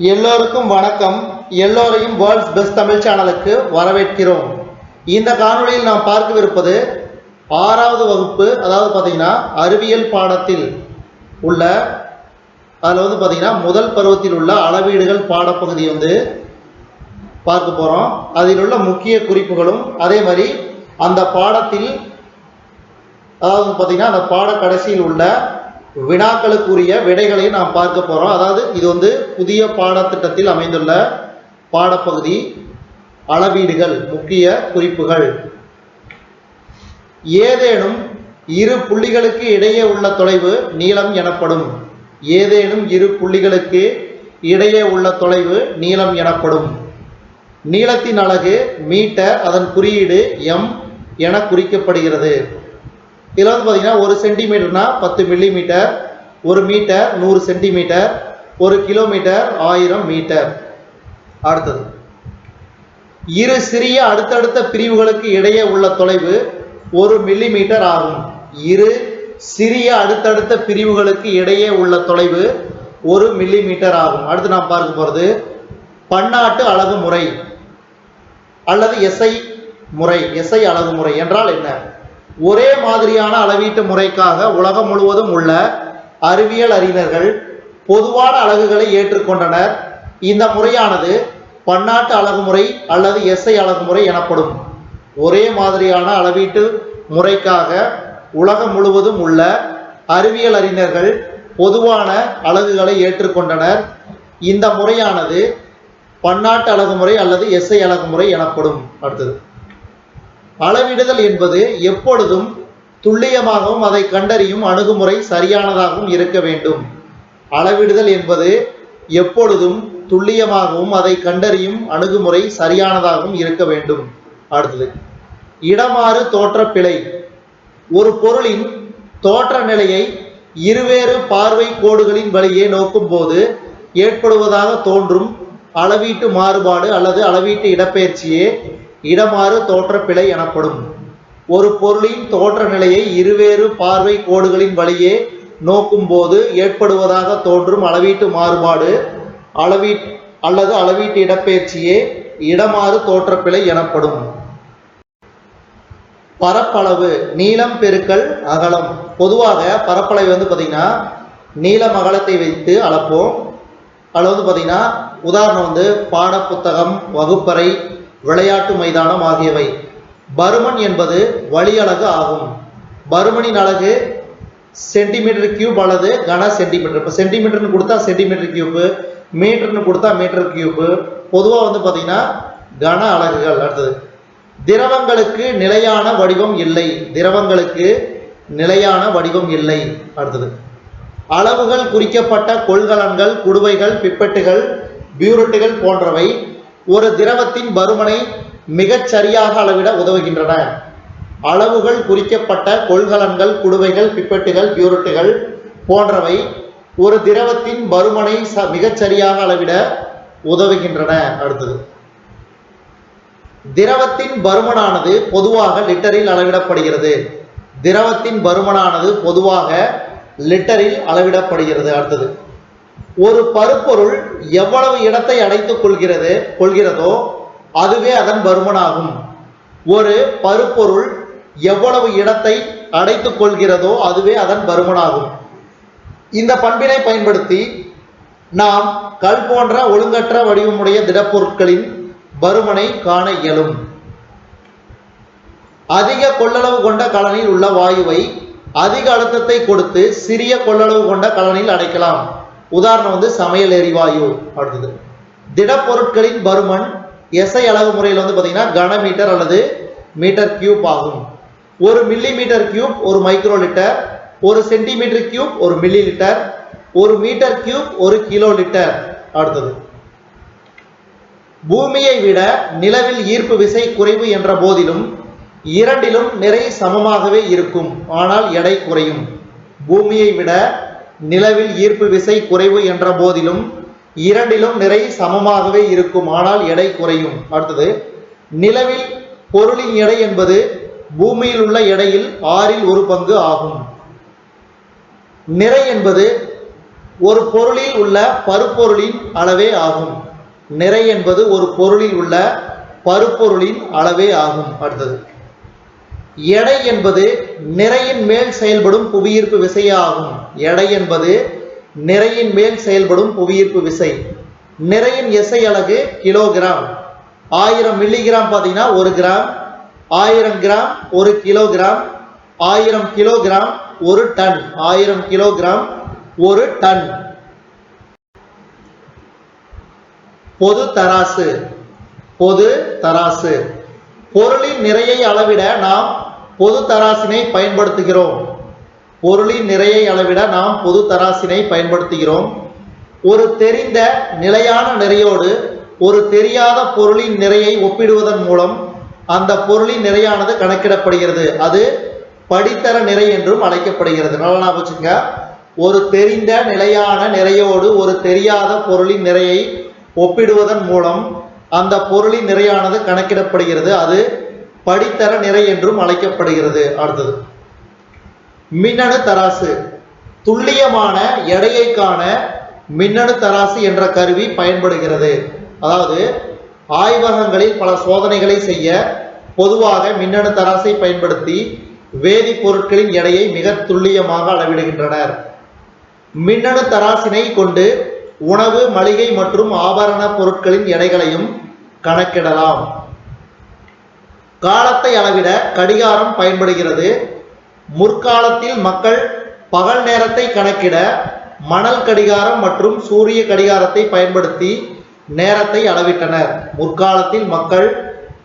எல்லோருக்கும் வணக்கம். எல்லோரையும் வேர்ல்ட்ஸ் பெஸ்ட் தமிழ் சேனலுக்கு வரவேற்கிறோம். இந்த காணொளியில் நாம் பார்க்கவிருப்பது ஆறாவது வகுப்பு அதாவது பார்த்தீங்கன்னா அறிவியல் பாடத்தில் உள்ள அதில் வந்து பார்த்தீங்கன்னா முதல் பருவத்தில் உள்ள அளவீடுகள் பாடப்பகுதி வந்து பார்க்க போகிறோம் அதில் உள்ள முக்கிய குறிப்புகளும் அதே மாதிரி அந்த பாடத்தில் அதாவது பார்த்தீங்கன்னா அந்த பாட கடைசியில் உள்ள வினாக்களுக்குரிய விடைகளையும் நாம் பார்க்க போகிறோம் அதாவது இது வந்து புதிய பாடத்திட்டத்தில் அமைந்துள்ள பாடப்பகுதி அளவீடுகள் முக்கிய குறிப்புகள். ஏதேனும் இரு புள்ளிகளுக்கு இடையே உள்ள தொலைவு நீளம் எனப்படும். ஏதேனும் இரு புள்ளிகளுக்கு இடையே உள்ள தொலைவு நீளம் எனப்படும். நீளத்தின் அழகு மீட்டர் அதன் குறியீடு எம் என குறிக்கப்படுகிறது. இதில் வந்து பார்த்தீங்கன்னா ஒரு சென்டிமீட்டர்னா பத்து மில்லி மீட்டர் ஒரு மீட்டர் நூறு சென்டிமீட்டர் ஒரு கிலோமீட்டர் ஆயிரம் மீட்டர் அடுத்தது. இரு சிறிய அடுத்தடுத்த பிரிவுகளுக்கு இடையே உள்ள தொலைவு ஒரு மில்லி மீட்டர் ஆகும். இரு சிறிய அடுத்தடுத்த பிரிவுகளுக்கு இடையே உள்ள தொலைவு ஒரு மில்லி மீட்டர் ஆகும். அடுத்து நாம் பார்க்க போகிறது பன்னாட்டு அழகு முறை அல்லது எஸ்ஐ முறை. எஸ்ஐ அழகு முறை என்றால் என்ன? ஒரே மாதிரியான அளவீட்டு முறைக்காக உலகம் முழுவதும் உள்ள அறிவியல் அறிஞர்கள் பொதுவான அலகுகளை ஏற்றுக்கொண்டனர். இந்த முறையானது பன்னாட்டு அழகுமுறை அல்லது எஸ்ஐ அலகுமுறை எனப்படும். ஒரே மாதிரியான அளவீட்டு முறைக்காக உலகம் முழுவதும் உள்ள அறிவியல் அறிஞர்கள் பொதுவான அலகுகளை ஏற்றுக்கொண்டனர். இந்த முறையானது பன்னாட்டு அலகுமுறை அல்லது எஸ்ஐ அழகுமுறை எனப்படும். அடுத்தது. அளவிடுதல் என்பது எப்பொழுதும் துல்லியமாகவும் அதை கண்டறியும் அணுகுமுறை சரியானதாகவும் இருக்க வேண்டும். அளவிடுதல் என்பது எப்பொழுதும் துல்லியமாகவும் அதை கண்டறியும் அணுகுமுறை சரியானதாகவும் இருக்க வேண்டும். அடுத்தது இடமாறு தோற்ற பிழை ஒரு பொருளின் தோற்ற நிலையை இருவேறு பார்வை கோடுகளின் வழியே நோக்கும்போது ஏற்படுவதாக தோன்றும் அளவீட்டு மாறுபாடு அல்லது அளவீட்டு இடப்பெயர்ச்சியே இடமாறு தோற்றப்பிழை எனப்படும். ஒரு பொருளின் தோற்ற நிலையை இருவேறு பார்வை கோடுகளின் வழியே நோக்கும்போது ஏற்படுவதாக தோன்றும் அளவீட்டு மாறுபாடு அளவீ அல்லது அளவீட்டு இடப்பெயர்ச்சியே இடமாறு தோற்றப்பிழை எனப்படும். பரப்பளவு நீளம் பெருக்கல் அகலம். பொதுவாக பரப்பளவு வந்து பார்த்தீங்கன்னா நீளம் அகலத்தை வைத்து அளப்போம். அதில் வந்து பார்த்தீங்கன்னா உதாரணம் வந்து பாடப்புத்தகம் வகுப்பறை விளையாட்டு மைதானம் ஆகியவை. பருமன் என்பது வழியலகு ஆகும். பருமனின் அலகு சென்டிமீட்டர் கியூப் அல்லது கன சென்டிமீட்டர். இப்போ சென்டிமீட்டர்னு கொடுத்தா சென்டிமீட்டர் கியூப்பு மீட்டர்னு கொடுத்தா மீட்டர் கியூப்பு பொதுவாக வந்து பார்த்தீங்கன்னா கன அலகுகள் அடுத்தது. திரவங்களுக்கு நிலையான வடிவம் இல்லை. திரவங்களுக்கு நிலையான வடிவம் இல்லை அடுத்தது. அளவுகள் குறிக்கப்பட்ட கொள்கலன்கள் குடுவைகள் பிப்பெட்டுகள் பியூரட்டுகள் போன்றவை ஒரு திரவத்தின் பருமனை மிகச் சரியாக அளவிட உதவுகின்றன. அளவுகள் குறிக்கப்பட்ட கொள்கலன்கள் குடுவைகள் பிப்பெட்டுகள் பியூரட்டுகள் போன்றவை ஒரு திரவத்தின் பருமனை ச மிகச் சரியாக அளவிட உதவுகின்றன. அடுத்தது. திரவத்தின் பருமனானது பொதுவாக லிட்டரில் அளவிடப்படுகிறது. திரவத்தின் பருமனானது பொதுவாக லிட்டரில் அளவிடப்படுகிறது. அடுத்தது. ஒரு பருப்பொருள் எவ்வளவு இடத்தை அடைத்துக் கொள்கிறது கொள்கிறதோ அதுவே அதன் பருமனாகும். ஒரு பருப்பொருள் எவ்வளவு இடத்தை அடைத்துக் கொள்கிறதோ அதுவே அதன் பருமனாகும். இந்த பண்பினை பயன்படுத்தி நாம் கல் போன்ற ஒழுங்கற்ற வடிவமுடைய திடப்பொருட்களின் பருமனை காண இயலும். அதிக கொள்ளளவு கொண்ட கலனில் உள்ள வாயுவை அதிக அழுத்தத்தை கொடுத்து சிறிய கொள்ளளவு கொண்ட கலனில் அடைக்கலாம். உதாரணம் வந்து சமையல் எரிவாயு அடுத்தது திடப்பொருட்களின் பருமன் எஸ்ஐ அளவு முறையில் வந்து பார்த்தீங்கன்னா கனமீட்டர் அல்லது மீட்டர் கியூப் ஆகும். ஒரு மில்லி மீட்டர் கியூப் ஒரு மைக்ரோ லிட்டர் ஒரு சென்டிமீட்டர் கியூப் ஒரு மில்லி லிட்டர் ஒரு மீட்டர் கியூப் ஒரு கிலோ லிட்டர் அடுத்தது. பூமியை விட நிலவில் ஈர்ப்பு விசை குறைவு என்ற போதிலும் இரண்டிலும் நிறை சமமாகவே இருக்கும். ஆனால் எடை குறையும். பூமியை விட நிலவில் ஈர்ப்பு விசை குறைவு என்ற போதிலும் இரண்டிலும் நிறை சமமாகவே இருக்கும். ஆனால் எடை குறையும். அடுத்தது நிலவில் பொருளின் எடை என்பது பூமியில் உள்ள எடையில் ஆறில் ஒரு பங்கு ஆகும். நிறை என்பது ஒரு பொருளில் உள்ள பருப்பொருளின் அளவே ஆகும். நிறை என்பது ஒரு பொருளில் உள்ள பருப்பொருளின் அளவே ஆகும். அடுத்தது எடை என்பது நிறையின் மேல் செயல்படும் புவியீர்ப்பு விசையாகும். எடை என்பது நிறையின் மேல் செயல்படும் புவியீர்ப்பு விசை. நிறையின் இசை அலகு கிலோகிராம். ஆயிரம் மில்லிகிராம் பார்த்தீங்கன்னா ஒரு கிராம். ஆயிரம் கிராம் ஒரு கிலோகிராம். ஆயிரம் கிலோகிராம் ஒரு டன். ஆயிரம் கிலோகிராம் ஒரு டன். பொது தராசு. பொது தராசு. பொருளின் நிறையை அளவிட நாம் பொது தராசினை பயன்படுத்துகிறோம். பொருளின் நிறையை அளவிட நாம் பொது தராசினை பயன்படுத்துகிறோம். ஒரு தெரிந்த நிலையான நிறையோடு ஒரு தெரியாத பொருளின் நிறையை ஒப்பிடுவதன் மூலம் அந்த பொருளின் நிறையானது கணக்கிடப்படுகிறது. அது படித்தர நிறை என்றும் அழைக்கப்படுகிறது. நல்லா வச்சுங்க. ஒரு தெரிந்த நிலையான நிறையோடு ஒரு தெரியாத பொருளின் நிறையை ஒப்பிடுவதன் மூலம் அந்த பொருளின் நிறையானது கணக்கிடப்படுகிறது. அது படித்தர நிறை என்றும் அழைக்கப்படுகிறது. அடுத்தது மின்னணு தராசு. துல்லியமான எடையை காண மின்னணு தராசு என்ற கருவி பயன்படுகிறது. அதாவது ஆய்வகங்களில் பல சோதனைகளை செய்ய பொதுவாக மின்னணு தராசை பயன்படுத்தி வேதிப்பொருட்களின் எடையை மிக துல்லியமாக அளவிடுகின்றனர். மின்னணு தராசினை கொண்டு உணவு மளிகை மற்றும் ஆபரண பொருட்களின் எடைகளையும் கணக்கிடலாம். காலத்தை அளவிட கடிகாரம் பயன்படுகிறது. முற்காலத்தில் மக்கள் பகல் நேரத்தை கணக்கிட மணல் கடிகாரம் மற்றும் சூரிய கடிகாரத்தை பயன்படுத்தி நேரத்தை அளவிட்டனர். முற்காலத்தில் மக்கள்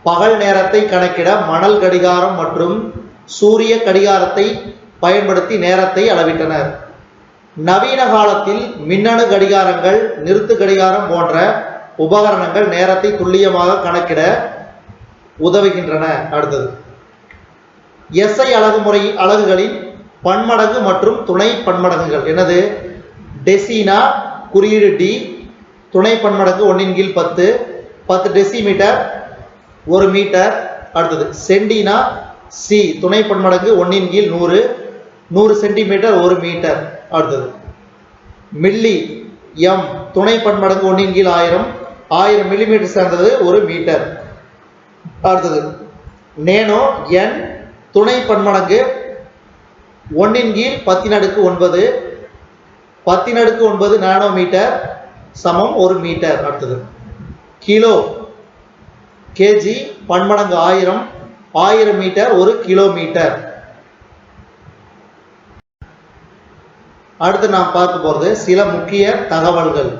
பகல் நேரத்தை கணக்கிட மணல் கடிகாரம் மற்றும் சூரிய கடிகாரத்தை பயன்படுத்தி நேரத்தை அளவிட்டனர். நவீன காலத்தில் மின்னணு கடிகாரங்கள் நிறுத்து கடிகாரம் போன்ற உபகரணங்கள் நேரத்தை துல்லியமாக கணக்கிட உதவுகின்றன. அடுத்தது. எஸ்ஐ அலகு முறை அலகுகளின் பன்மடங்கு மற்றும் துணை பன்மடங்குகள். எனது டெசினா குறியீடு டி துணை பன்மடங்கு ஒன்றின் கீழ் பத்து பத்து டெசிமீட்டர் ஒரு மீட்டர். அடுத்தது. சென்டினா சி துணை பன்மடங்கு ஒன்றின் கீழ் நூறு நூறு சென்டிமீட்டர் ஒரு மீட்டர். அடுத்தது. மில்லி எம் துணை பன்மடங்கு ஒன்றின் கீழ் ஆயிரம் ஆயிரம் மில்லிமீட்டர் சேர்ந்தது ஒரு மீட்டர். அடுத்தது நேனோ என் துணை பன்மடங்கு ஒன்றின் கீழ் பத்தினடுக்கு ஒன்பது பத்தினடுக்கு ஒன்பது நானோ மீட்டர் சமம் ஒரு மீட்டர். அடுத்தது கிலோ கேஜி பன்மடங்கு ஆயிரம் ஆயிரம் மீட்டர் ஒரு கிலோமீட்டர். அடுத்து நாம் பார்க்க போறது சில முக்கிய தகவல்கள்.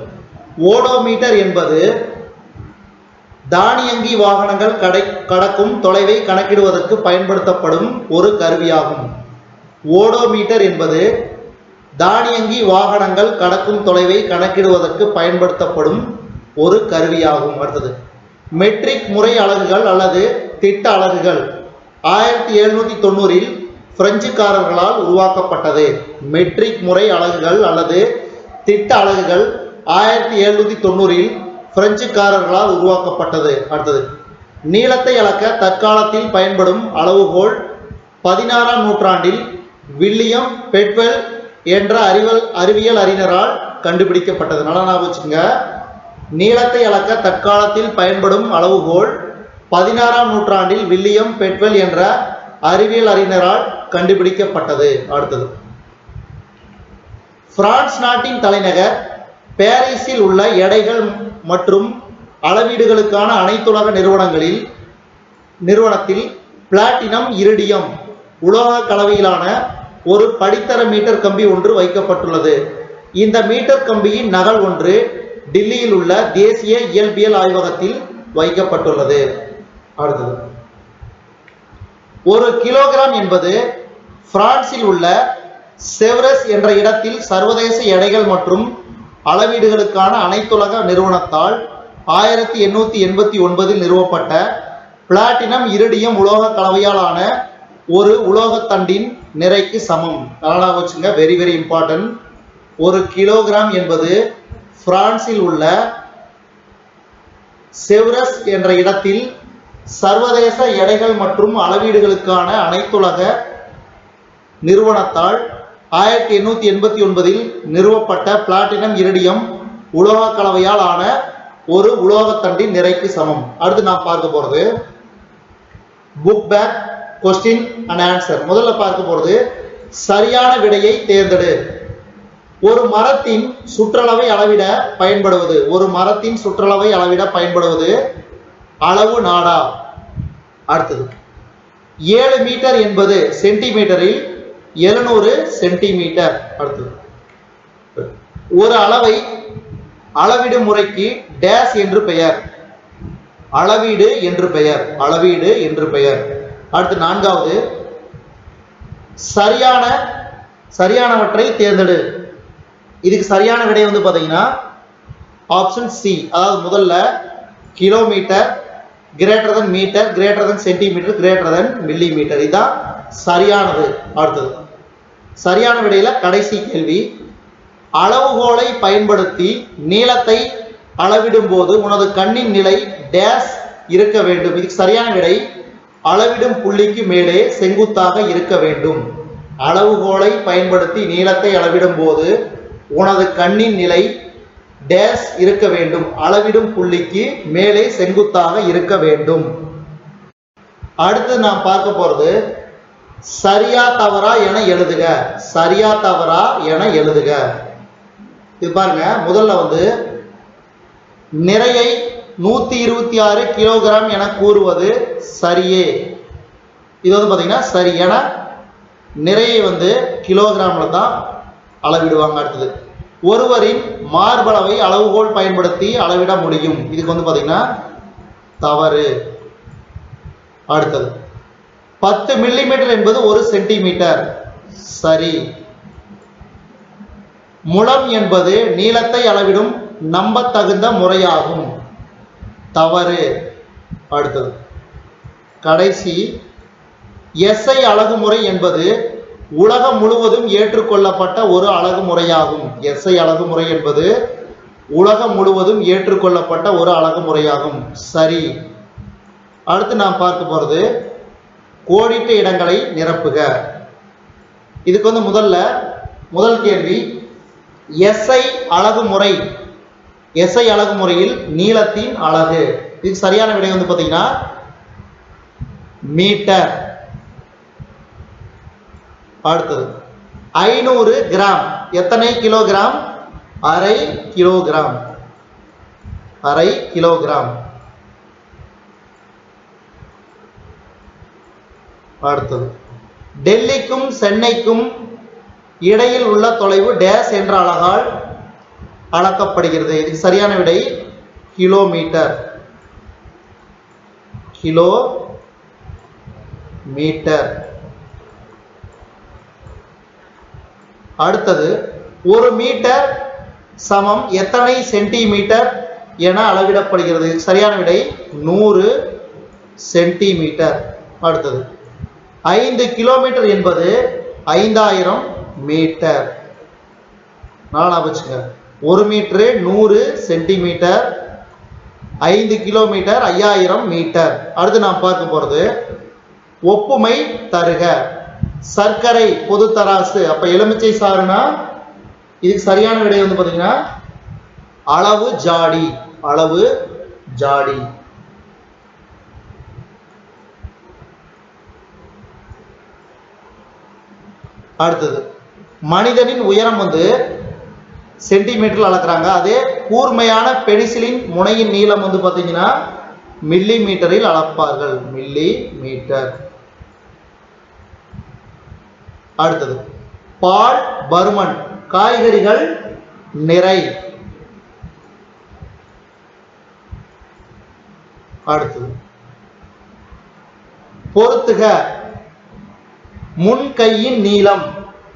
ஓடோமீட்டர் என்பது தானியங்கி வாகனங்கள் கடை கடக்கும் தொலைவை கணக்கிடுவதற்கு பயன்படுத்தப்படும் ஒரு கருவியாகும். ஓடோமீட்டர் என்பது தானியங்கி வாகனங்கள் கடக்கும் தொலைவை கணக்கிடுவதற்கு பயன்படுத்தப்படும் ஒரு கருவியாகும். அடுத்தது மெட்ரிக் முறை அலகுகள் அல்லது திட்ட அலகுகள். ஆயிரத்தி எழுநூத்தி தொண்ணூறில் பிரெஞ்சுக்காரர்களால் உருவாக்கப்பட்டது. மெட்ரிக் முறை அலகுகள் அல்லது திட்ட அலகுகள் ஆயிரத்தி எழுநூத்தி தொண்ணூறில் பிரெஞ்சுக்காரர்களால் உருவாக்கப்பட்டது. அடுத்தது நீளத்தை அளக்க தற்காலத்தில் பயன்படும் அளவுகோல் பதினாறாம் நூற்றாண்டில் வில்லியம் பெட்வெல் என்ற அறிவல் அறிவியல் அறிஞரால் கண்டுபிடிக்கப்பட்டது. நல்லா ஞாபகம் வச்சுக்கோங்க. நீளத்தை அளக்க தற்காலத்தில் பயன்படும் அளவுகோல் பதினாறாம் நூற்றாண்டில் வில்லியம் பெட்வெல் என்ற அறிவியல் அறிஞரால் கண்டுபிடிக்கப்பட்டது. அடுத்தது பிரான்ஸ் நாட்டின் தலைநகர் பாரிஸில் உள்ள எடைகள் மற்றும் அளவீடுகளுக்கான அனைத்துலக நிறுவனங்களில் நிறுவனத்தில் பிளாட்டினம் இரிடியம் உலோக கலவையிலான ஒரு படித்தர மீட்டர் கம்பி ஒன்று வைக்கப்பட்டுள்ளது. இந்த மீட்டர் கம்பியின் நகல் ஒன்று டில்லியில் உள்ள தேசிய இயல்பியல் ஆய்வகத்தில் வைக்கப்பட்டுள்ளது. அடுத்தது. ஒரு கிலோகிராம் என்பது பிரான்சில் உள்ள செவ்ரஸ் என்ற இடத்தில் சர்வதேச எடைகள் மற்றும் அளவீடுகளுக்கான அனைத்துலக நிறுவனத்தால் ஆயிரத்தி எண்ணூத்தி எண்பத்தி ஒன்பதில் நிறுவப்பட்ட பிளாட்டினம் இருடியம் உலோக கலவையாலான ஒரு உலோகத்தண்டின் நிறைக்கு சமம். நல்லா வச்சுங்க. வெரி வெரி இம்பார்ட்டன்ட் ஒரு கிலோகிராம் என்பது பிரான்சில் உள்ள செவ்ரஸ் என்ற இடத்தில் சர்வதேச எடைகள் மற்றும் அளவீடுகளுக்கான அனைத்துலக நிறுவனத்தால் ஆயிரத்தி எண்ணூத்தி எண்பத்தி ஒன்பதில் நிறுவப்பட்ட பிளாட்டினம் இரடியம் உலோக கலவையால் ஆன ஒரு உலோகத்தண்டின் நிறைக்கு சமம். அடுத்து நான் பார்க்க போறது book back question and answer முதல்ல பார்க்க போறது சரியான விடையை தேர்ந்தெடு. ஒரு மரத்தின் சுற்றளவை அளவிட பயன்படுவது. ஒரு மரத்தின் சுற்றளவை அளவிட பயன்படுவது அளவு நாடா? அடுத்தது. ஏழு மீட்டர் என்பது சென்டிமீட்டரில் எழுநூறு சென்டிமீட்டர் அடுத்தது. ஒரு அளவை அளவிடும் முறைக்கு டேஸ் என்று பெயர். அளவீடு என்று பெயர். அளவீடு என்று பெயர். அடுத்து நான்காவது. சரியான சரியானவற்றை தேர்ந்தெடு. இதுக்கு சரியான விடை வந்து பார்த்தீங்கன்னா ஆப்ஷன் சி அதாவது முதல்ல kilometre greater than metre greater than centimetre greater than millimetre இதுதான் சரியானது. அடுத்தது. சரியான விடையில கடைசி கேள்வி. அளவுகோலை பயன்படுத்தி நீளத்தை அளவிடும் போது உனது கண்ணின் நிலை டேஸ் இருக்க வேண்டும். இதுக்கு சரியான விடை அளவிடும் புள்ளிக்கு மேலே செங்குத்தாக இருக்க வேண்டும். அளவுகோலை பயன்படுத்தி நீளத்தை அளவிடும் போது உனது கண்ணின் நிலை டேஸ் இருக்க வேண்டும். அளவிடும் புள்ளிக்கு மேலே செங்குத்தாக இருக்க வேண்டும். அடுத்து நாம் பார்க்க போறது சரியா தவறா என எழுதுக. சரியா தவறா என எழுதுக. இது பாருங்க முதல்ல வந்து நிறையை நூத்தி இருபத்தி ஆறு கிலோகிராம் என கூறுவது சரியே. இது வந்து பாத்தீங்கன்னா சரி என நிறையை வந்து கிலோகிராம்ல தான் அளவிடுவாங்க அடுத்தது. ஒருவரின் மார்பளவை அளவுகோல் பயன்படுத்தி அளவிட முடியும். இதுக்கு வந்து பாத்தீங்கன்னா தவறு. அடுத்தது. பத்து மில்லிமீட்டர் என்பது ஒரு சென்டிமீட்டர் சரி. முழம் என்பது நீளத்தை அளவிடும் நம்பத்தகுந்த முறையாகும். தவறு. அடுத்தது. கடைசி. எஸ்ஐ அழகுமுறை என்பது உலகம் முழுவதும் ஏற்றுக்கொள்ளப்பட்ட ஒரு அழகுமுறையாகும் எஸ்ஐ அழகுமுறை என்பது உலகம் முழுவதும் ஏற்றுக்கொள்ளப்பட்ட ஒரு அழகுமுறையாகும் சரி. அடுத்து நாம் பார்க்க போறது கோடிட்ட இடங்களை நிரப்புக. இதுக்கு வந்து முதல்ல முதல் கேள்வி எஸ்ஐ அழகுமுறை எஸ்ஐ அழகுமுறையில் நீளத்தின் அலகு. இதுக்கு சரியான விடை வந்து பார்த்தீங்கன்னா மீட்டர். அடுத்தது ஐநூறு கிராம். எத்தனை கிலோகிராம்? அரை கிலோகிராம். அரை கிலோகிராம். அடுத்தது டெல்லிக்கும் சென்னைக்கும் இடையில் உள்ள தொலைவு டேஸ் என்ற அழகால் அளக்கப்படுகிறது. இதுக்கு சரியான விடை கிலோமீட்டர். கிலோ மீட்டர் அடுத்தது ஒரு மீட்டர் சமம் எத்தனை சென்டிமீட்டர் என அளவிடப்படுகிறது. சரியான விடை நூறு சென்டிமீட்டர். அடுத்தது ஐந்து கிலோமீட்டர் என்பது ஐந்தாயிரம் மீட்டர். நல்லா வச்சுங்க. ஒரு மீட்டரு நூறு சென்டிமீட்டர். ஐந்து கிலோமீட்டர் ஐயாயிரம் மீட்டர். அடுத்து நாம் பார்க்க போகிறது ஒப்புமை தருக. சர்க்கரை பொது தராசு. அப்ப எலுமிச்சை சாறுனா இதுக்கு சரியான விடை வந்து பாத்தீங்கன்னா அளவு ஜாடி. அளவு ஜாடி. அடுத்தது. மனிதனின் உயரம் வந்து சென்டிமீட்டர் அளக்குறாங்க. அதே கூர்மையான பெனிசிலின் முனையின் நீளம் வந்து பார்த்தீங்கன்னா மில்லி மீட்டரில் அளப்பார்கள். மில்லி மீட்டர் அடுத்தது. பால் பருமன் காய்கறிகள் நிறை. அடுத்தது. பொறுத்துக முன் கையின் நீளம்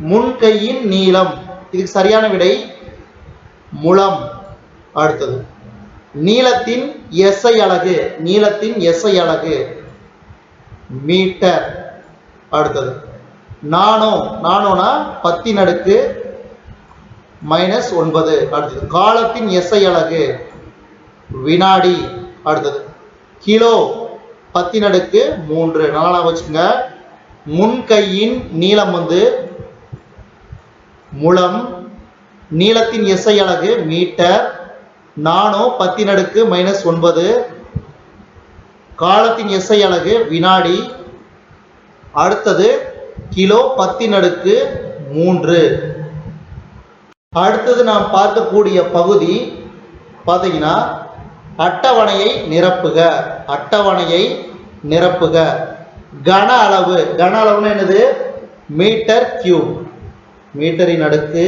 முன் கையின் நீளம். இதுக்கு சரியான விடை முழம். அடுத்தது நீளத்தின் எஸ்ஐ அலகு நீளத்தின் எஸ்ஐ அலகு. மீட்டர். அடுத்தது நானோ நானோனா பத்தின் அடுக்கு மைனஸ் ஒன்பது. அடுத்தது காலத்தின் எஸ்ஐ அலகு வினாடி. அடுத்தது கிலோ பத்தின் அடுக்கு மூன்று. நல்லா வச்சுங்க முன் கையின் நீளம் வந்து முழம் நீளத்தின் எஸ்ஐ அலகு மீட்டர் நானோ பத்தின் அடுக்கு மைனஸ் ஒன்பது காலத்தின் எஸ்ஐ அலகு வினாடி அடுத்தது கிலோ பத்தின் அடுக்கு மூன்று. அடுத்தது நாம் பார்க்கக்கூடிய பகுதி பார்த்தீங்கன்னா அட்டவணையை நிரப்புக அட்டவணையை நிரப்புக. கன அளவு. கன அளவுன்னா என்னது? மீட்டர் கியூப் மீட்டரின் அடுக்கு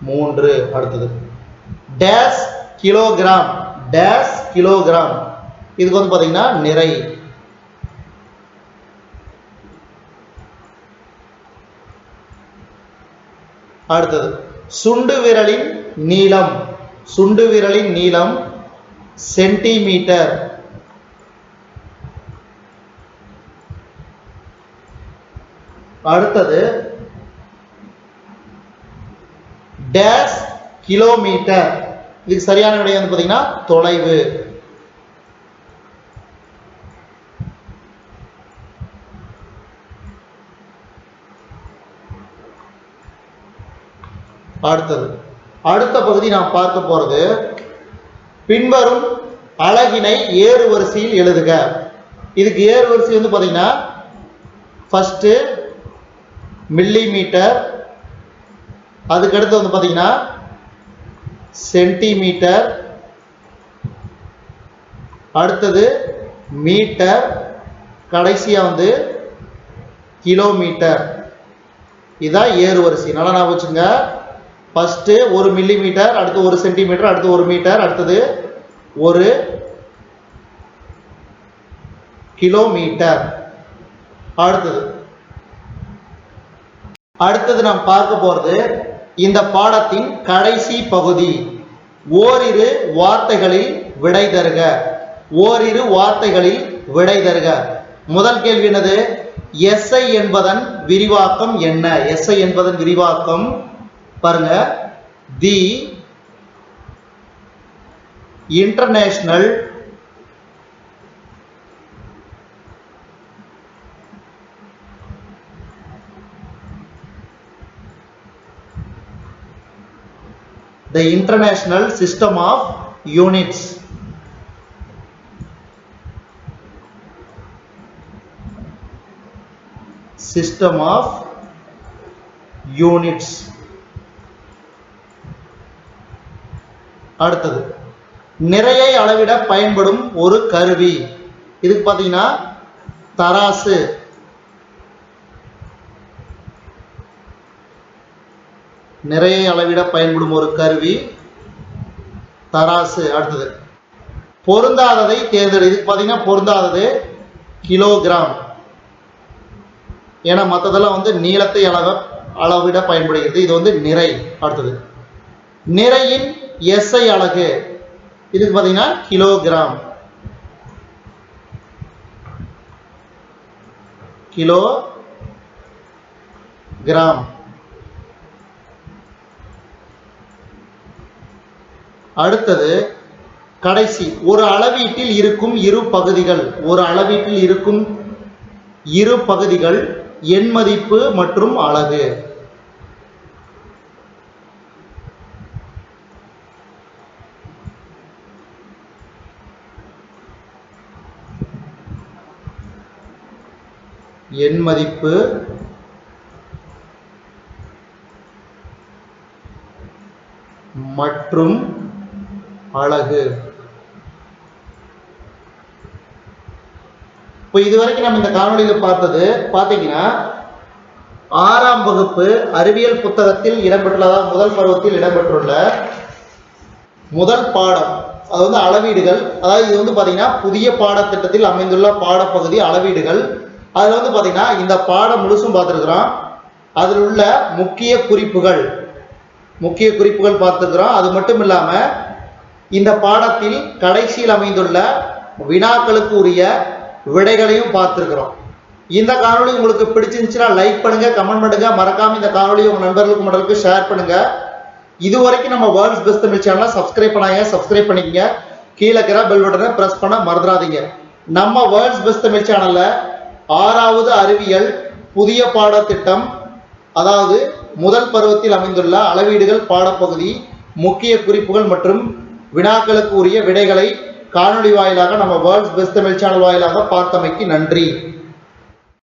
மூன்று. அடுத்தது. டேஸ் கிலோகிராம் டேஸ் கிலோகிராம் இதுக்கு வந்து பார்த்தீங்கன்னா நிறை. அடுத்தது. சுண்டு விரலின் நீளம். சுண்டு விரலின் நீளம் சென்டிமீட்டர். அடுத்தது டேஸ் கிலோமீட்டர் இதுக்கு சரியான விடை வந்து பார்த்தீங்கன்னா தொலைவு. அடுத்தது அடுத்த பகுதி நாம் பார்க்க போறது பின்வரும் அழகினை ஏறு வரிசையில் எழுதுக. இதுக்கு ஏறு வரிசை வந்து பார்த்தீங்கன்னா ஃபஸ்ட்டு மில்லி மீட்டர் அதுக்கடுத்து வந்து பார்த்தீங்கன்னா சென்டிமீட்டர். அடுத்தது மீட்டர். கடைசியாக வந்து கிலோமீட்டர். இதான் ஏறு வரிசை நல்லா ஞாபகம் வச்சுங்க ஃபஸ்ட்டு ஒரு மில்லி மீட்டர் அடுத்து ஒரு சென்டிமீட்டர் அடுத்து ஒரு மீட்டர் அடுத்தது ஒரு கிலோமீட்டர். அடுத்தது அடுத்தது நாம் பார்க்க போறது இந்த பாடத்தின் கடைசி பகுதி. ஓரிரு வார்த்தைகளில் விடை தருக. ஓரிரு வார்த்தைகளில் விடை தருக. முதல் கேள்வி என்னது? எஸ்ஐ என்பதன் விரிவாக்கம் என்ன? எஸ்ஐ என்பதன் விரிவாக்கம் பாருங்க. The international the international system of units system of units அடுத்தது நிறையை அளவிட பயன்படும் ஒரு கருவி இதுக்கு பார்த்தீங்கன்னா தராசு நிறையை அளவிட பயன்படும் ஒரு கருவி தராசு அடுத்தது. பொருந்தாததை தேர்ந்தெடு. இதுக்கு பார்த்தீங்கன்னா பொருந்தாதது கிலோகிராம். ஏன்னா மற்றதெல்லாம் வந்து நீளத்தை அளவ அளவிட பயன்படுகிறது. இது வந்து நிறை அடுத்தது. நிறையின் எஸ்ஐ அழகு. இதுக்கு பார்த்தீங்கன்னா கிலோகிராம். கிலோ கிராம் அடுத்தது கடைசி. ஒரு அளவீட்டில் இருக்கும் இரு பகுதிகள். ஒரு அளவீட்டில் இருக்கும் இரு பகுதிகள் எண் மதிப்பு மற்றும் அலகு. எண் மதிப்பு மற்றும் அழகு. இப்போ இதுவரைக்கும் நம்ம இந்த காணொளியில் பார்த்தது பார்த்தீங்கன்னா ஆறாம் வகுப்பு அறிவியல் புத்தகத்தில் இடம்பெற்றுள்ளதா? முதல் பருவத்தில் இடம்பெற்றுள்ள முதல் பாடம். அது வந்து அளவீடுகள். அதாவது இது வந்து பார்த்தீங்கன்னா புதிய பாடத்திட்டத்தில் அமைந்துள்ள பாடப்பகுதி அளவீடுகள். அதில் வந்து பார்த்தீங்கன்னா இந்த பாடம் முழுசும் பார்த்துருக்குறோம். அதில் உள்ள முக்கிய குறிப்புகள். முக்கிய குறிப்புகள் பார்த்துருக்குறோம். அது மட்டும் இல்லாமல் இந்த பாடத்தில் கடைசியில் அமைந்துள்ள வினாக்களுக்கு உரிய விடைகளையும் பார்த்துருக்குறோம். இந்த காணொலி உங்களுக்கு பிடிச்சிருந்துச்சுன்னா லைக் பண்ணுங்க கமெண்ட் பண்ணுங்க. மறக்காம இந்த காணொலி உங்க நண்பர்களுக்கு மற்றவர்களுக்கு ஷேர் பண்ணுங்க. இது வரைக்கும் நம்ம வேர்ல்ட்ஸ் பெஸ்ட் தமிழ் சேனலை சப்ஸ்கிரைப் பண்ணாங்க சப்ஸ்கிரைப் பண்ணிக்கங்க. கீழே இருக்கிற பெல் பட்டனை பிரஸ் பண்ண மறந்துடாதீங்க. நம்ம வேர்ல்ட்ஸ் பெஸ்ட் தமிழ் சேனல்ல ஆறாவது அறிவியல் புதிய பாடத்திட்டம் அதாவது முதல் பருவத்தில் அமைந்துள்ள அளவீடுகள் பாடப்பகுதி முக்கிய குறிப்புகள் மற்றும் வினாக்களுக்கு உரிய விடைகளை காணொளி வாயிலாக நம்ம வேர்ல்ட்ஸ் பெஸ்ட் தமிழ் சேனல் வாயிலாக பார்த்தமைக்கு நன்றி.